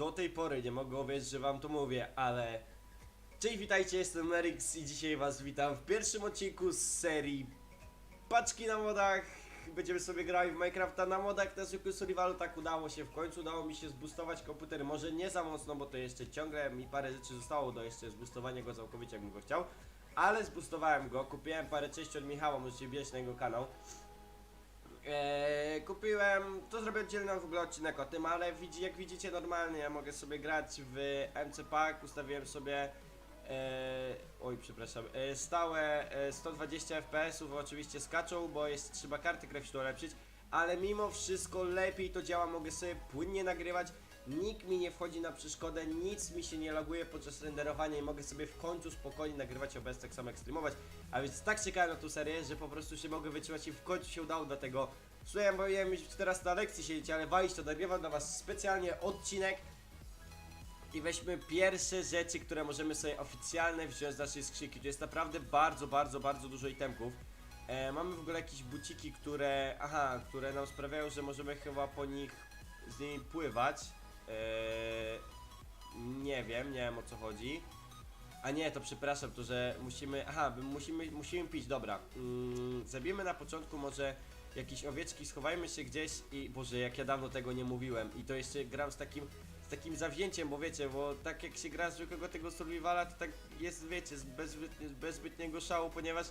do tej pory nie mogę uwierzyć, że wam to mówię, ale... Cześć, witajcie, jestem Merix i dzisiaj was witam w pierwszym odcinku z serii Paczki na modach. Będziemy sobie grali w Minecrafta na modach na zwykłym survivalu, tak udało się w końcu, udało mi się zboostować komputer, może nie za mocno, bo to jeszcze ciągle mi parę rzeczy zostało do jeszcze zboostowania go całkowicie, jakbym go chciał. Ale zboostowałem go, kupiłem parę części od Michała, możecie wbijać na jego kanał. Eee, kupiłem, to zrobię oddzielny w ogóle odcinek o tym, ale widzi, jak widzicie normalnie ja mogę sobie grać w MC Pack, ustawiłem sobie e, oj przepraszam, e, stałe e, 120 fps-ów oczywiście skaczą, bo jest trzeba karty graficzne ulepszyć, ale mimo wszystko lepiej to działa, mogę sobie płynnie nagrywać, nikt mi nie wchodzi na przeszkodę, nic mi się nie laguje podczas renderowania i mogę sobie w końcu spokojnie nagrywać OBS, tak samo jak streamować, a więc tak czekałem na tą serię, że po prostu się mogę wytrzymać i w końcu się udało, dlatego Słuchaj, ja już teraz na lekcji siedzieć, ale walić to nagrywam dla was specjalnie odcinek i weźmy pierwsze rzeczy, które możemy sobie oficjalne wziąć z naszej skrzynki. Tu jest naprawdę bardzo, bardzo, bardzo dużo itemków. E, mamy w ogóle jakieś buciki, które, aha, które nam sprawiają, że możemy chyba po nich z nimi pływać. E, nie wiem, nie wiem o co chodzi. A nie, to przepraszam, to że musimy, aha, musimy, musimy pić, dobra. Mm, zabijmy na początku może jakieś owieczki, schowajmy się gdzieś i Boże, jak ja dawno tego nie mówiłem i to jeszcze gram z takim takim zawzięciem, bo wiecie, bo tak jak się gra z zwykłego tego survivala, to tak jest, wiecie, z bezbytnie, bez zbytniego szału, ponieważ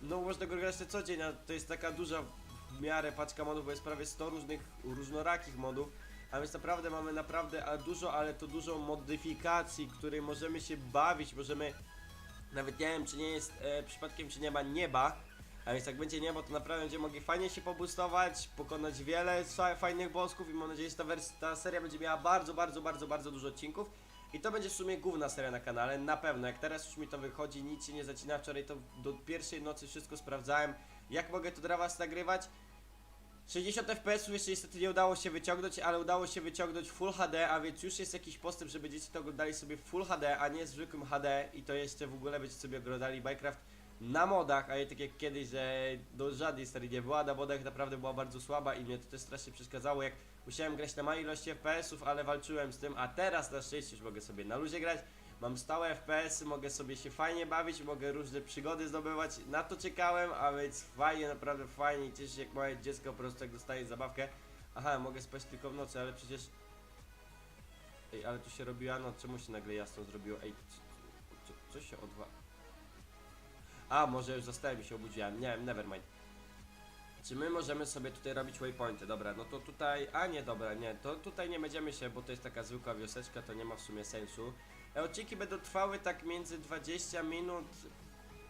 no można go grać na co dzień, a to jest taka duża w miarę paczka modów, bo jest prawie 100 różnych, różnorakich modów, a więc naprawdę mamy naprawdę a dużo, ale to dużo modyfikacji, której możemy się bawić, możemy, nawet nie wiem, czy nie jest e, przypadkiem, czy nie ma nieba, a więc jak będzie niebo, to naprawdę będziemy mogli fajnie się pobustować, pokonać wiele fa- fajnych bosków i mam nadzieję, że ta, ta seria będzie miała bardzo, bardzo, bardzo, bardzo dużo odcinków. I to będzie w sumie główna seria na kanale, na pewno. Jak teraz już mi to wychodzi, nic się nie zacina. Wczoraj to do pierwszej nocy wszystko sprawdzałem, jak mogę to dla was nagrywać. 60 fps jeszcze niestety nie udało się wyciągnąć, ale udało się wyciągnąć Full HD, a więc już jest jakiś postęp, że będziecie to oglądali sobie w Full HD, a nie w zwykłym HD i to jeszcze w ogóle będziecie sobie oglądali Minecraft na modach, a nie tak jak kiedyś, że do żadnej serii nie była, na modach naprawdę była bardzo słaba i mnie to też strasznie przeszkadzało, jak musiałem grać na małej ilości FPS-ów, ale walczyłem z tym, a teraz na szczęście już mogę sobie na luzie grać, mam stałe FPS-y, mogę sobie się fajnie bawić, mogę różne przygody zdobywać, na to czekałem, a więc fajnie, naprawdę fajnie cieszę się jak małe dziecko po prostu jak dostaje zabawkę. Aha, mogę spać tylko w nocy, ale przecież... Ej, ale tu się robiła noc, czemu się nagle jasno zrobiło? Ej, co, co się odwa... A, może już zostałem i się obudziłem. Nie wiem, nevermind. Czy my możemy sobie tutaj robić waypointy? Dobra, no to tutaj... A nie, dobra, nie, to tutaj nie będziemy się, bo to jest taka zwykła wioseczka, to nie ma w sumie sensu. E, Odcinki będą trwały tak między 20 minut...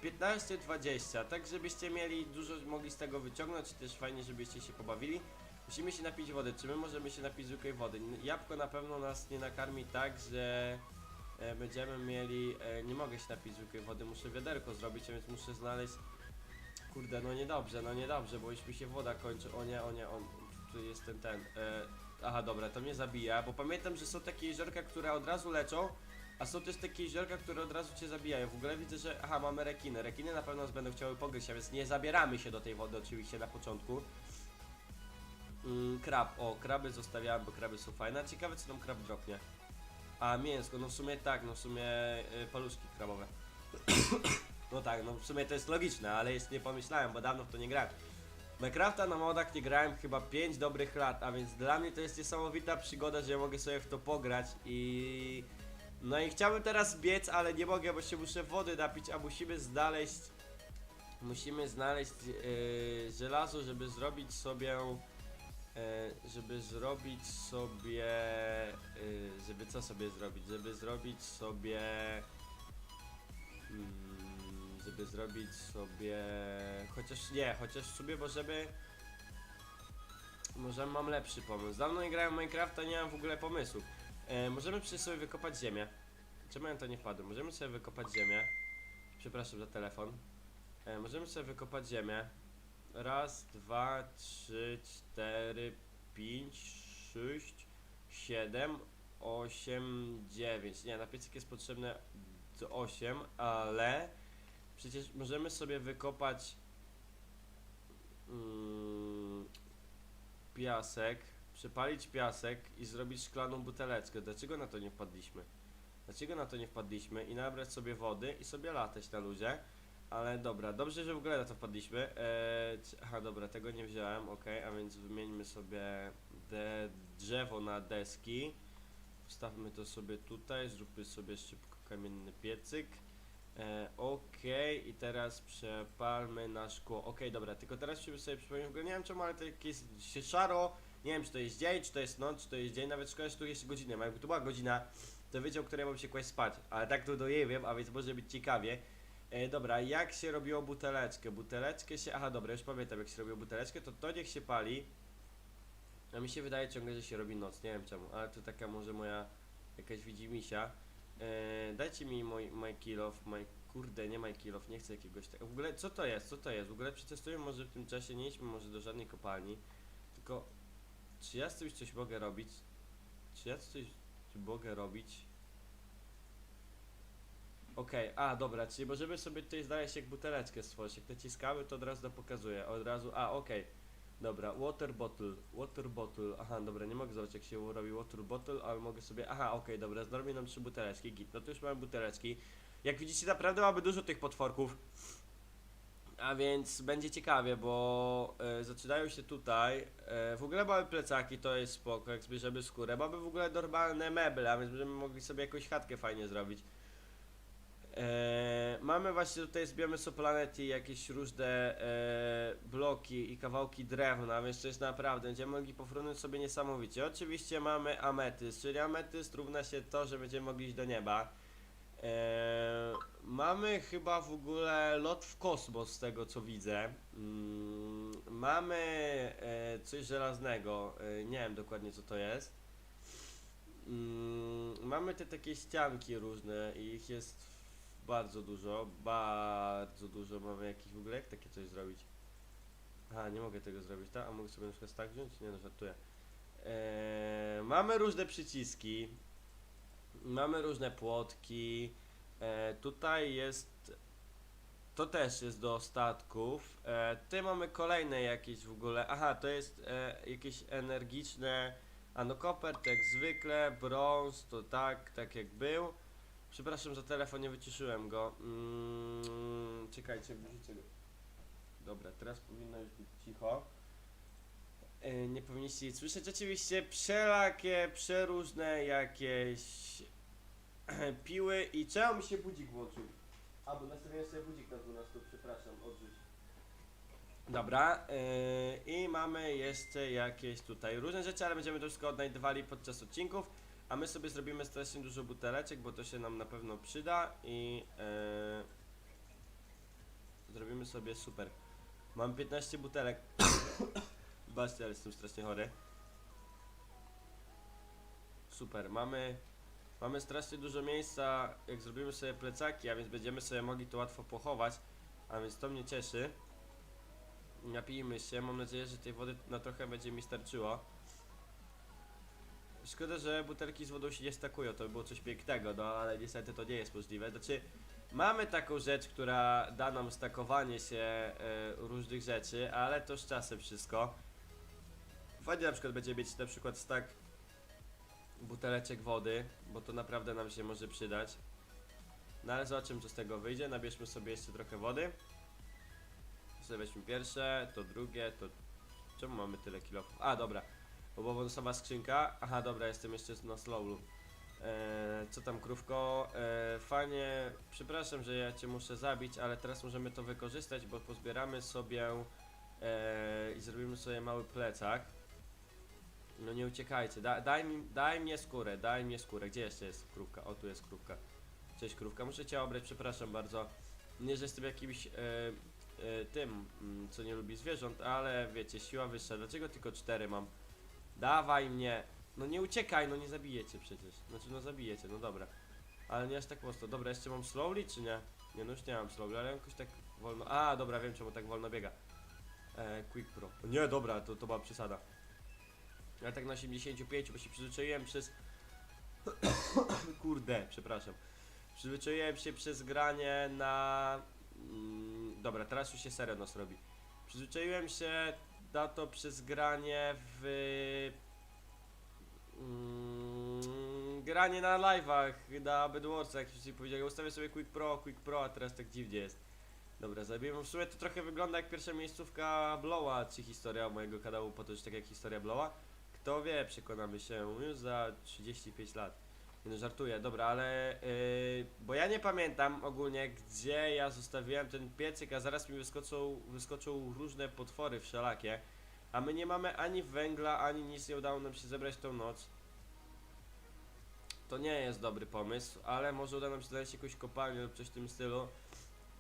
15-20, tak żebyście mieli dużo mogli z tego wyciągnąć, też fajnie żebyście się pobawili. Musimy się napić wody, czy my możemy się napić zwykłej wody? Jabłko na pewno nas nie nakarmi tak, że e, będziemy mieli, e, nie mogę się napić zwykłej wody, muszę wiaderko zrobić, więc muszę znaleźć, kurde, no niedobrze, no niedobrze, bo już mi się woda kończy, o nie, o nie, on, tu jest ten, ten, e, aha, dobra, to mnie zabija, bo pamiętam, że są takie jeziorka, które od razu leczą, a są też takie jeziorka, które od razu cię zabijają, w ogóle widzę, że, aha, mamy rekiny, rekiny na pewno będą chciały pogryźć, a więc nie zabieramy się do tej wody oczywiście na początku. Mm, krab, o, kraby zostawiałem, bo kraby są fajne, ciekawe co nam krab dropnie. A mięsko, no w sumie tak, no w sumie y, paluszki krabowe. No tak, no w sumie to jest logiczne, ale jeszcze nie pomyślałem, bo dawno w to nie grałem. Minecrafta na modach nie grałem chyba 5 dobrych lat, a więc dla mnie to jest niesamowita przygoda, że mogę sobie w to pograć i... No i chciałbym teraz biec, ale nie mogę, bo się muszę wody napić, a musimy znaleźć... Musimy znaleźć yy, żelazo, żeby zrobić sobie... E, żeby zrobić sobie, e, żeby co sobie zrobić, żeby zrobić sobie, mm, żeby zrobić sobie, chociaż nie, chociaż sobie możemy, może mam lepszy pomysł, dawno nie grałem w Minecrafta, nie mam w ogóle pomysłów, e, możemy przecież sobie wykopać ziemię, czemu ja to nie wpadłem, możemy sobie wykopać ziemię, przepraszam za telefon, e, możemy sobie wykopać ziemię, Raz, dwa, trzy, cztery, pięć, sześć, siedem, osiem, dziewięć. Nie, na piecyk jest potrzebne d- osiem, ale przecież możemy sobie wykopać mm, piasek. przepalić piasek i zrobić szklaną buteleczkę. Dlaczego na to nie wpadliśmy? Dlaczego na to nie wpadliśmy i nabrać sobie wody i sobie latać na luzie? Ale dobra, dobrze, że w ogóle na to wpadliśmy. Eee, aha, dobra, tego nie wziąłem, ok, a więc wymieńmy sobie drzewo na deski. Wstawmy to sobie tutaj, zróbmy sobie szybko kamienny piecyk. E, Okej, i teraz przepalmy na szkło. Okej, dobra, tylko teraz musimy sobie przypomnieć, w ogóle nie wiem czemu, ale to jest się szaro. Nie wiem, czy to jest dzień, czy to jest noc, czy to jest dzień, nawet szkoda, że tu jeszcze godzinę ma. Jakby to była godzina, to wiedział, której mam się kłaść spać. Ale tak to do nie wiem, a więc może być ciekawie. E, dobra, jak się robiło buteleczkę? Buteleczkę się. Aha, dobra, już pamiętam, jak się robiło buteleczkę, to to niech się pali. A mi się wydaje ciągle, że się robi noc, nie wiem czemu, ale to taka może moja jakaś widzimisia. E, dajcie mi mój my kill off, my kurde, nie my kill off, nie chcę jakiegoś tak. W ogóle co to jest? Co to jest? W ogóle przetestujemy może w tym czasie, nie idźmy może do żadnej kopalni. Tylko czy ja z czymś coś mogę robić? Czy ja coś mogę robić? Okej, a dobra, czyli możemy sobie tutaj się jak buteleczkę stworzyć. Jak naciskamy, to od razu pokazuje. Od razu, a okej. Dobra, water bottle, water bottle, aha, dobra, nie mogę zobaczyć jak się robi water bottle, ale mogę sobie, aha, okej, dobra, zrobię nam trzy buteleczki, git, no to już mamy buteleczki. Jak widzicie, naprawdę mamy dużo tych potworków, a więc będzie ciekawie, bo e, zaczynają się tutaj, e, w ogóle mamy plecaki, to jest spoko, jak zbierzemy skórę, mamy w ogóle normalne meble, a więc będziemy mogli sobie jakąś chatkę fajnie zrobić. Mamy właśnie tutaj z Biomeso Planety jakieś różne e, bloki i kawałki drewna, więc to jest naprawdę, będziemy mogli pofrunąć sobie niesamowicie. Oczywiście mamy ametyst, czyli ametyst równa się to, że będziemy mogli iść do nieba. E, mamy chyba w ogóle lot w kosmos z tego co widzę. Mm, mamy e, coś żelaznego, e, nie wiem dokładnie co to jest. Mm, mamy te takie ścianki różne i ich jest bardzo dużo, bardzo dużo. Mamy jakiś w ogóle, jak takie coś zrobić? A, nie mogę tego zrobić, tak? A mogę sobie na przykład tak wziąć? Nie no, żartuję. Eee, mamy różne przyciski, mamy różne płotki. E, tutaj jest, to też jest do statków. E, tutaj mamy kolejne jakieś w ogóle, aha, to jest e, jakieś energiczne, a no koper, tak jak zwykle, brąz, to tak, tak jak był. Przepraszam za telefon, nie wyciszyłem go. Mm, czekajcie, wrzucę go. Dobra, teraz powinno już być cicho. E, nie powinniście nic słyszeć. Oczywiście przelakie, przeróżne jakieś piły i czemu mi się budzik włączył? A, bo nastawiłem sobie budzik na 12, przepraszam, odrzuć. Dobra, yy, i mamy jeszcze jakieś tutaj różne rzeczy, ale będziemy to wszystko odnajdywali podczas odcinków. A my sobie zrobimy strasznie dużo buteleczek, bo to się nam na pewno przyda i yy, zrobimy sobie super. Mam 15 butelek. Baczcie, ale jestem strasznie chory. Super, mamy mamy strasznie dużo miejsca, jak zrobimy sobie plecaki, a więc będziemy sobie mogli to łatwo pochować, a więc to mnie cieszy. Napijmy się, mam nadzieję, że tej wody na trochę będzie mi starczyło. Szkoda, że butelki z wodą się nie stakują, to by było coś pięknego, no ale niestety to nie jest możliwe. Znaczy, mamy taką rzecz, która da nam stakowanie się e, różnych rzeczy, ale to z czasem wszystko. Fajnie na przykład będzie mieć na przykład stak buteleczek wody, bo to naprawdę nam się może przydać. No ale zobaczymy co z tego wyjdzie, nabierzmy sobie jeszcze trochę wody. Sobie pierwsze, to drugie, to... Czemu mamy tyle kilofów? A, dobra. Obowiązkowa skrzynka. Aha, dobra, jestem jeszcze na slowlu. Eee, co tam, krówko? Eee, fajnie, przepraszam, że ja cię muszę zabić, ale teraz możemy to wykorzystać, bo pozbieramy sobie eee, i zrobimy sobie mały plecak. No nie uciekajcie, da, daj, mi, daj mnie skórę, daj mnie skórę. Gdzie jeszcze jest krówka? O, tu jest krówka. Cześć krówka, muszę cię obrać, przepraszam bardzo. Nie, że jestem jakimś e, e, tym, mm, co nie lubi zwierząt, ale wiecie, siła wyższa. Dlaczego tylko cztery mam? Dawaj mnie! No nie uciekaj, no nie zabijecie przecież. Znaczy, no zabijecie, no dobra. Ale nie aż tak mocno. Dobra, jeszcze mam slowly, czy nie? Nie, no już nie mam slowly, ale jakoś tak wolno. A, dobra, wiem czemu tak wolno biega. E, quick Pro. Nie, dobra, to, to była przesada. Ja tak na 85, bo się przyzwyczaiłem przez... Kurde, przepraszam. Przyzwyczaiłem się przez granie na... Mm, dobra, teraz już się serio nos robi. Przyzwyczaiłem się na to przez granie w Mm, granie na live'ach, na Bedwarsach, jak już ci powiedziałem, ustawię sobie Quick Pro, Quick Pro, a teraz tak dziwnie jest. Dobra, zabijemy. W sumie to trochę wygląda jak pierwsza miejscówka Blowa, czy historia mojego kanału, po to, że tak jak historia Blowa. Kto wie, przekonamy się już za 35 lat. Nie no, żartuję, dobra, ale yy, bo ja nie pamiętam ogólnie, gdzie ja zostawiłem ten piecyk, a zaraz mi wyskoczą, wyskoczą różne potwory wszelakie. A my nie mamy ani węgla, ani nic, nie udało nam się zebrać tą noc. To nie jest dobry pomysł, ale może uda nam się znaleźć jakąś kopalnię lub coś w tym stylu,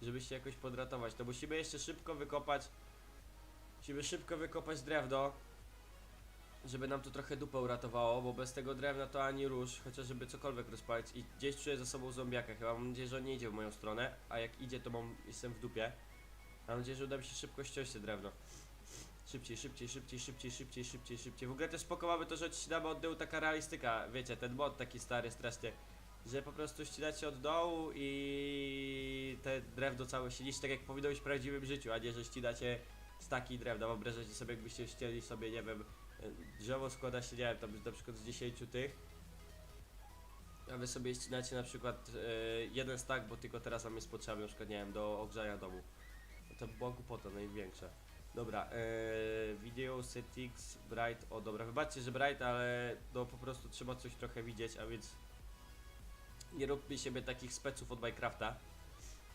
żeby się jakoś podratować. To musimy jeszcze szybko wykopać, musimy szybko wykopać drewno, żeby nam to trochę dupę uratowało, bo bez tego drewna to ani rusz, chociaż żeby cokolwiek rozpalić i gdzieś czuję za sobą zombiaka, chyba mam nadzieję, że on nie idzie w moją stronę, a jak idzie to mam, jestem w dupie. Mam nadzieję, że uda mi się szybko ściąć te drewno. Szybciej, szybciej, szybciej, szybciej, szybciej, szybciej, szybciej. W ogóle też spokołaby to, że odcinamy od dołu taka realistyka, wiecie, ten mod taki stary strasznie, że po prostu ścinacie od dołu i te drewno całe się niszczy tak jak powinno być w prawdziwym życiu, a nie, że ścinacie staki drewna. Wyobrażacie sobie, jakbyście ścięli sobie, nie wiem, drzewo składa się, nie wiem, tam na przykład z 10 tych, a wy sobie ścinacie na przykład e, jeden stack, bo tylko teraz wam jest potrzebny, na przykład, nie wiem, do ogrzania domu. To była głupota największa. Dobra, e, video settings, bright, o dobra, wybaczcie, że bright, ale no po prostu trzeba coś trochę widzieć, a więc nie róbmy siebie takich speców od Minecrafta.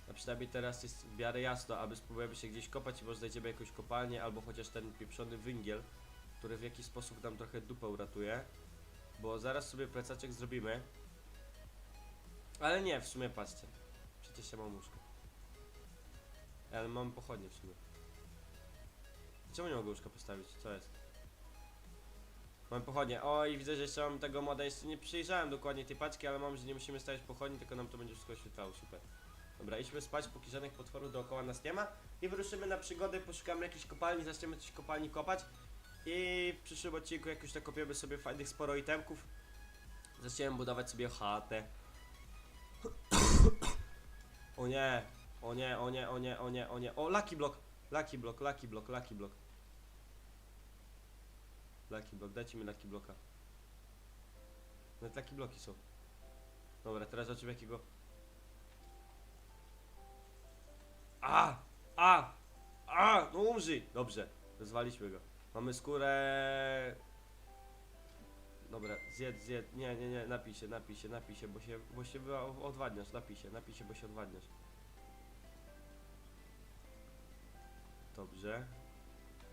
A przynajmniej teraz jest w miarę jasno, aby spróbujemy się gdzieś kopać i może znajdziemy jakąś kopalnię, albo chociaż ten pieprzony węgiel, który w jakiś sposób nam trochę dupę uratuje. Bo zaraz sobie plecaczek zrobimy. Ale nie, w sumie patrzcie. Przecież ja mam łóżko. Ale mam pochodnie w sumie. Czemu nie mogę łóżka postawić? Co jest? Mam pochodnie. O i widzę, że jeszcze mam tego moda. Jeszcze nie przyjrzałem dokładnie tej paczki, ale mam, że nie musimy stawiać pochodni, tylko nam to będzie wszystko oświetlało. Super. Dobra, idźmy spać, póki żadnych potworów dookoła nas nie ma. I wyruszymy na przygodę, poszukamy jakiejś kopalni, zaczniemy coś kopalni kopać. I w przyszłym odcinku jak już tak kopiemy sobie fajnych sporo itemków. Zaczniemy budować sobie chatę. O nie, o nie, o nie, o nie, o nie, o nie. O, Lucky Block, Lucky Block, Lucky Block, Lucky Block. Lucky Block, dajcie mi Lucky Blocka. Nawet Lucky Blocki są. Dobra, teraz zobaczymy jakiego... A! A! A! No umrzyj! Dobrze, rozwaliśmy go. Mamy skórę... Dobra, zjedz, zjedz. Nie, nie, nie, napij się, napij się, napij się, bo się, bo się odwadniasz, napij się, napij się, bo się odwadniasz. Dobrze.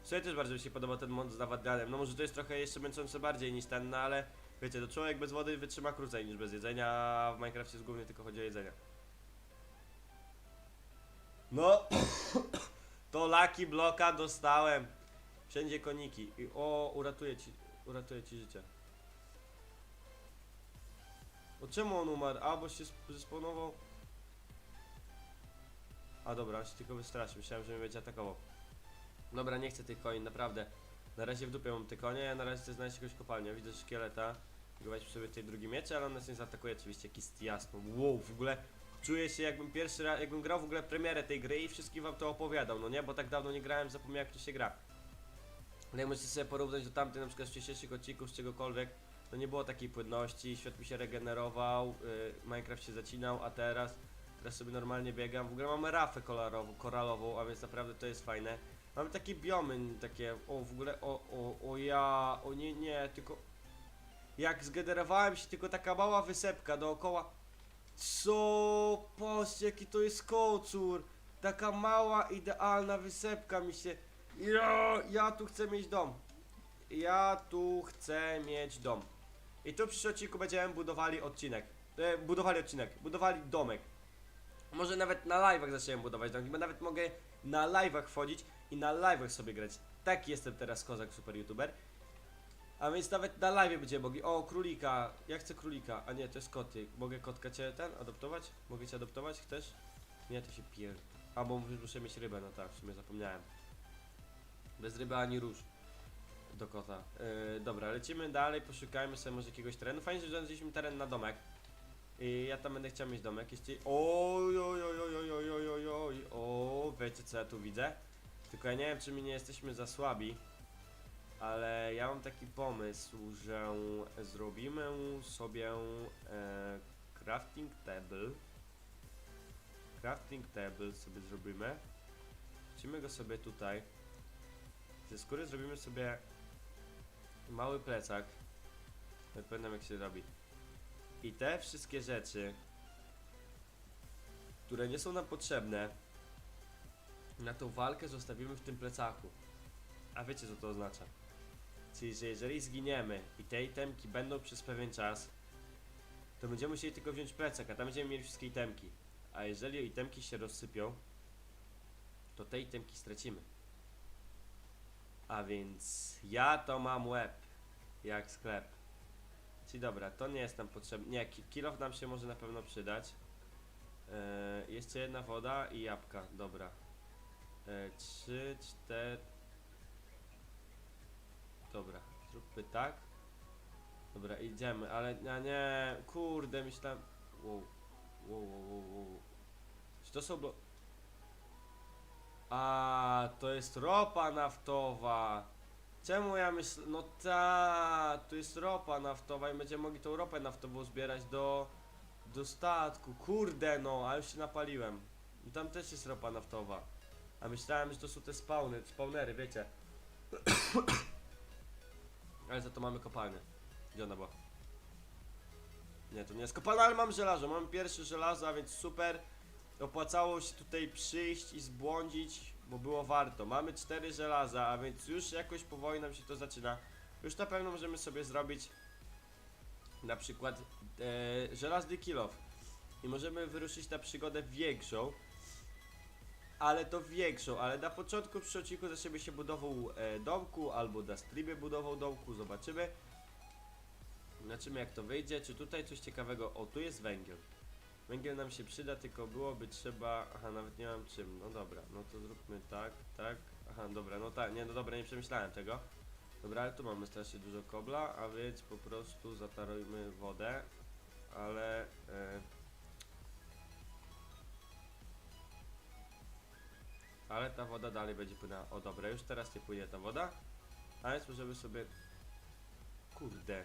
Sobie też bardzo mi się podoba ten mod z nawadnianiem. No może to jest trochę jeszcze męczące bardziej niż ten, no ale wiecie, to człowiek bez wody wytrzyma krócej niż bez jedzenia, a w Minecrafcie jest głównie tylko chodzi o jedzenie. No, to Lucky Bloka dostałem. Wszędzie koniki. I o, uratuje ci, uratuje ci życie. O czemu on umarł? A, bo się sp- zespawnował. A dobra, on się tylko wystraszył. Myślałem, że mnie będzie atakował. Dobra, nie chcę tych koni, naprawdę. Na razie w dupie mam te konie, ja na razie chcę znaleźć jakąś kopalnię. Widzę szkieleta. Weźmy sobie tej drugi miecze, ale on nas nie zaatakuje oczywiście, jakiś jasno. Wow, w ogóle czuję się jakbym pierwszy raz, jakbym grał w ogóle premierę tej gry i wszystkim wam to opowiadał, no nie? Bo tak dawno nie grałem, zapomniałem jak to się gra. Ale jak możecie sobie porównać do tamtych na przykład wcześniejszych odcinków, z czegokolwiek, to nie było takiej płynności, świat mi się regenerował, yy, Minecraft się zacinał, a teraz, teraz sobie normalnie biegam. W ogóle mamy rafę kolorową, koralową, a więc naprawdę to jest fajne. Mamy takie biomy, takie, o w ogóle, o, o, o ja, o nie, nie, tylko... Jak zgenerowałem się, tylko taka mała wysepka dookoła. Co? Patrzcie, jaki to jest kocur! Taka mała, idealna wysepka mi się... Ja, ja tu chcę mieć dom. Ja tu chcę mieć dom. I tu w przyszłym odcinku będziemy budowali odcinek. E, budowali odcinek, budowali domek. Może nawet na live'ach zaczniemy budować domek, bo nawet mogę na live'ach wchodzić i na live'ach sobie grać. Taki jestem teraz kozak super youtuber. A więc nawet na live będziemy mogli. O, królika. Ja chcę królika. A nie, to jest koty. Mogę kotka cię ten adoptować? Mogę cię adoptować? Chcesz? Nie, to się pier... A bo muszę mieć rybę, no tak, w sumie zapomniałem. Bez ryby ani róż. Do kota. Yy, dobra, lecimy dalej, poszukajmy sobie może jakiegoś terenu. Fajnie, że znaleźliśmy teren na domek. I ja tam będę chciał mieć domek. Jeśli... Oj, oj, oj, oj, oj, oj, oj, oj, o, wiecie co ja tu widzę? Tylko ja nie wiem, czy my nie jesteśmy za słabi. Ale ja mam taki pomysł, że zrobimy sobie e, crafting table. Crafting table sobie zrobimy. Wrzucimy go sobie tutaj. Ze skóry zrobimy sobie mały plecak. Nie pamiętam jak się robi. I te wszystkie rzeczy, które nie są nam potrzebne, na tą walkę zostawimy w tym plecaku. A wiecie co to oznacza? Czyli, że jeżeli zginiemy i te itemki będą przez pewien czas, to będziemy musieli tylko wziąć plecak, a tam będziemy mieli wszystkie itemki. A jeżeli itemki się rozsypią, to te itemki stracimy. A więc ja to mam łeb, jak sklep. Czyli dobra, to nie jest nam potrzebne. Nie, ki- kilof nam się może na pewno przydać. Eee, jeszcze jedna woda i jabłka, dobra. Eee, trzy, cztery. Dobra, zróbmy tak. Dobra, idziemy, ale ja nie, kurde, myślałem. Wow, wow, wow, wow, wow. Czy to są blo... A, to jest ropa naftowa. Czemu ja myślę, no ta, to jest ropa naftowa i będziemy mogli tą ropę naftową zbierać do, do statku. Kurde no, a już się napaliłem. I tam też jest ropa naftowa. A myślałem, że to są te spawny, spawnery, wiecie. Ale za to mamy kopalnię. Gdzie ona była? Nie, to nie jest kopalnia, ale mam żelazo. Mam pierwsze żelazo, a więc super. Opłacało się tutaj przyjść i zbłądzić, bo było warto. Mamy cztery żelaza, a więc już jakoś powoli nam się to zaczyna. Już na pewno możemy sobie zrobić na przykład e, żelazny kilof. I możemy wyruszyć na przygodę większą. Ale to większą, ale na początku przy odcinku zaczniemy się budową e, domku, albo na streamie budową domku, zobaczymy. Zobaczymy jak to wyjdzie, czy tutaj coś ciekawego, o tu jest węgiel. Węgiel nam się przyda, tylko byłoby trzeba, aha nawet nie mam czym, no dobra, no to zróbmy tak, tak, aha dobra, no tak, nie no dobra, nie przemyślałem tego. Dobra, ale tu mamy strasznie dużo kobla, a więc po prostu zatarujmy wodę, ale... E, ale ta woda dalej będzie płynęła. O dobra, już teraz nie płynie ta woda. A więc możemy sobie... Kurde.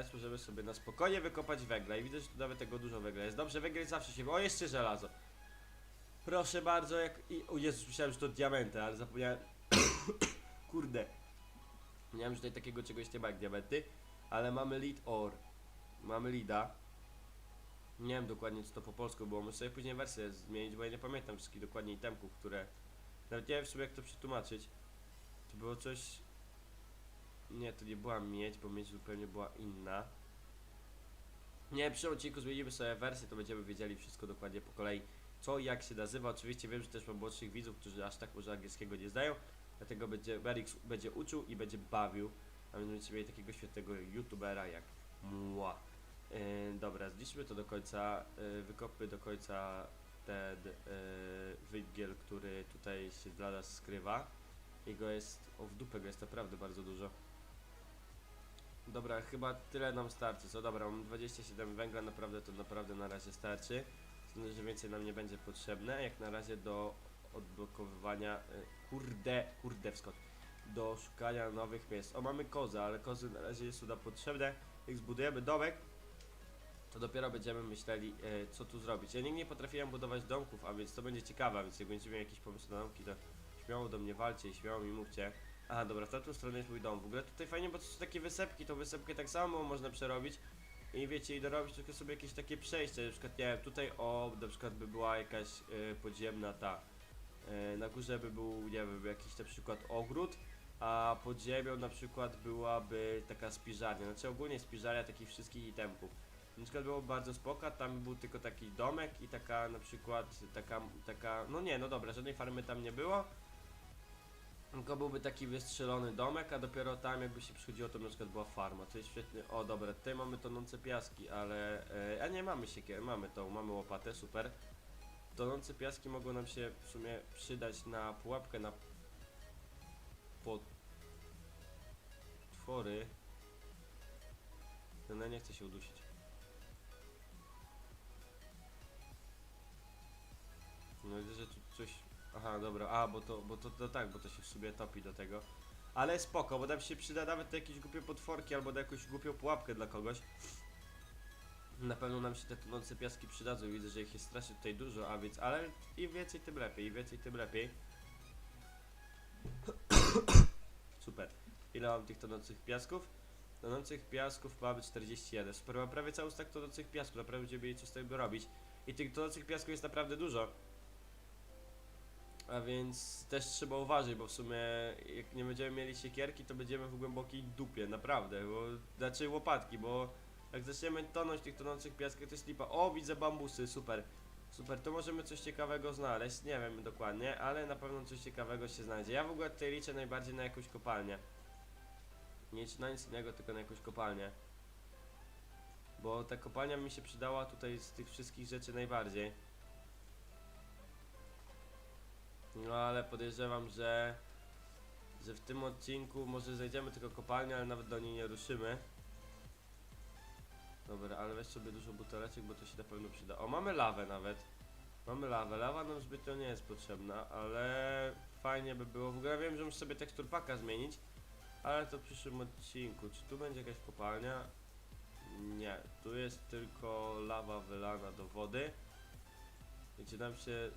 Więc możemy sobie na spokojnie wykopać węgla i widzę, że tu nawet tego dużo węgla jest. Dobrze, węgiel zawsze się... O, jeszcze żelazo. Proszę bardzo, jak... I... O Jezus, myślałem, że to diamenty, ale zapomniałem... Kurde. Wiem, że tutaj takiego czegoś nie ma jak diamenty, ale mamy lead or. Mamy leada. Nie wiem dokładnie co to po polsku było, muszę sobie później wersję zmienić, bo ja nie pamiętam wszystkich dokładnie itemków, które... Nawet nie wiem w sumie jak to przetłumaczyć. To było coś... Nie, to nie była miedź, bo miedź zupełnie była inna. Nie, przy odcinku zmienimy sobie wersję, to będziemy wiedzieli wszystko dokładnie po kolei, co i jak się nazywa. Oczywiście wiem, że też mam młodszych widzów, którzy aż tak może angielskiego nie znają, dlatego będzie Berix będzie uczył i będzie bawił, a więc będziecie mieli takiego świetnego youtubera jak Mła. Yy, dobra, zliczmy to do końca, yy, wykopmy do końca ten yy, który tutaj się dla nas skrywa. Jego jest, o w dupę go jest naprawdę bardzo dużo. Dobra, chyba tyle nam starczy, co dobra, mam 27 węgla, naprawdę to naprawdę na razie starczy. Sądzę, że więcej nam nie będzie potrzebne, jak na razie do odblokowywania, y, kurde, kurde wskok, do szukania nowych miejsc. O, mamy kozę, ale kozy na razie jest nam potrzebne. Jak zbudujemy domek, to dopiero będziemy myśleli, e, co tu zrobić. Ja nigdy nie potrafiłem budować domków, a więc to będzie ciekawe, więc jak będziecie mieli jakiś pomysł na domki, to śmiało do mnie walcie i śmiało mi mówcie. Aha, dobra, w tamtą stronę jest mój dom. W ogóle tutaj fajnie, bo to są takie wysepki, tą wysepkę tak samo można przerobić. I wiecie, i dorobić tylko sobie jakieś takie przejście, na przykład, nie wiem, tutaj o, na przykład by była jakaś e, podziemna ta, e, na górze by był, nie wiem, jakiś na przykład ogród, a pod ziemią na przykład byłaby taka spiżarnia, znaczy ogólnie spiżarnia takich wszystkich itemków. Na przykład było bardzo spoko, tam był tylko taki domek i taka na przykład, taka, taka, no nie, no dobra, żadnej farmy tam nie było, tylko byłby taki wystrzelony domek, a dopiero tam jakby się przychodziło, to na przykład była farma, to jest świetnie. O dobra, tutaj mamy tonące piaski, ale... E, a nie, mamy siekierę, mamy tą, mamy łopatę, super. Tonące piaski mogą nam się w sumie przydać na pułapkę, na... potwory. No, no nie chcę się udusić. No widzę, że tu coś... Aha, dobra, a, bo to, bo to, to tak, bo to się w sobie topi do tego. Ale spoko, bo nam się przyda nawet do jakieś głupie potworki albo do jakąś głupią pułapkę dla kogoś. Na pewno nam się te tonące piaski przydadzą, widzę, że ich jest strasznie tutaj dużo, a więc, ale im więcej tym lepiej, im więcej tym lepiej. Super. Ile mam tych tonących piasków? Tonących piasków mamy 41. Super, mam prawie cały stak tonących piasków, naprawdę będziemy mieli co z tego robić. I tych tonących piasków jest naprawdę dużo. A więc też trzeba uważać, bo w sumie jak nie będziemy mieli siekierki, to będziemy w głębokiej dupie, naprawdę, bo znaczy łopatki, bo jak zaczniemy tonąć w tych tonących piaskach, to jest lipa. O, widzę bambusy, super. Super, to możemy coś ciekawego znaleźć, nie wiem dokładnie, ale na pewno coś ciekawego się znajdzie. Ja w ogóle tutaj liczę najbardziej na jakąś kopalnię. Nie liczę na nic innego, tylko na jakąś kopalnię. Bo ta kopalnia mi się przydała tutaj z tych wszystkich rzeczy najbardziej. No ale podejrzewam, że że w tym odcinku może zajdziemy tylko kopalnię, ale nawet do niej nie ruszymy. Dobra, ale weź sobie dużo buteleczek, bo to się na pewno przyda. O, mamy lawę nawet. Mamy lawę. Lawa nam zbytnio nie jest potrzebna, ale fajnie by było. W ogóle wiem, że muszę sobie teksturpaka zmienić, ale to w przyszłym odcinku. Czy tu będzie jakaś kopalnia? Nie, tu jest tylko lawa wylana do wody. Gdzie nam się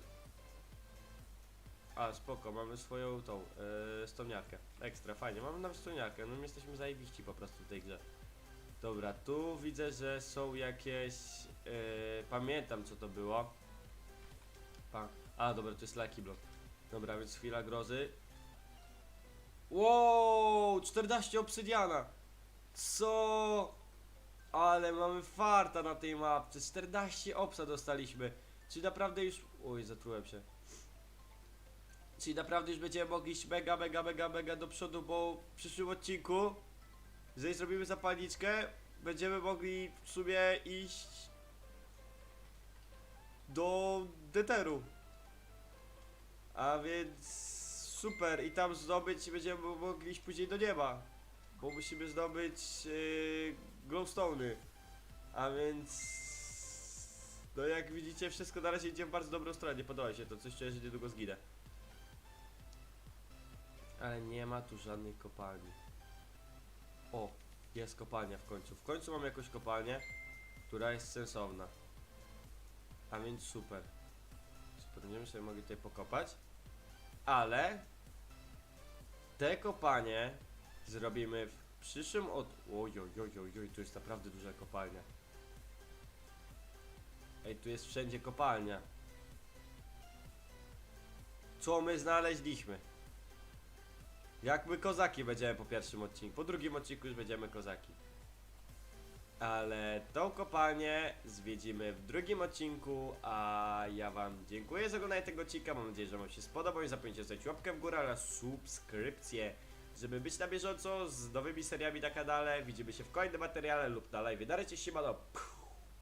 a, spoko, mamy swoją tą yy, stoniarkę. Ekstra, fajnie, mamy nawet stoniarkę, no my jesteśmy zajebiści po prostu w tej grze. Dobra, tu widzę, że są jakieś... Yy, pamiętam co to było. Pa. A, dobra, to jest Lucky Block. Dobra, więc chwila grozy. Wow, 14 obsydiana! Co? Ale mamy farta na tej mapce, 14 obsa dostaliśmy. Czyli naprawdę już... Oj, zatrułem się. Czyli naprawdę już będziemy mogli iść mega, mega, mega, mega do przodu, bo w przyszłym odcinku, jeżeli zrobimy zapalniczkę, będziemy mogli w sumie iść do Deteru. A więc super i tam zdobyć będziemy mogli iść później do nieba. Bo musimy zdobyć yy, glowstone'y. A więc... No jak widzicie wszystko na razie idzie w bardzo dobrą stronę, nie podoba się to, coś czuję, że niedługo zginę. Ale nie ma tu żadnej kopalni. O, jest kopalnia w końcu. W końcu mam jakąś kopalnię, która jest sensowna. A więc super. Super, będziemy sobie mogli tutaj pokopać. Ale te kopanie zrobimy w przyszłym od... Oj, oj, oj, oj, oj, tu jest naprawdę duża kopalnia. Ej, tu jest wszędzie kopalnia. Co my znaleźliśmy? Jak my kozaki będziemy po pierwszym odcinku. Po drugim odcinku już będziemy kozaki. Ale tą kopalnię zwiedzimy w drugim odcinku, a ja wam dziękuję za oglądanie tego odcinka. Mam nadzieję, że wam się spodobał. Nie zapomnijcie zostawić łapkę w górę oraz subskrypcję, żeby być na bieżąco z nowymi seriami na kanale. Widzimy się w kolejnym materiale lub na live. Darecie się, mano.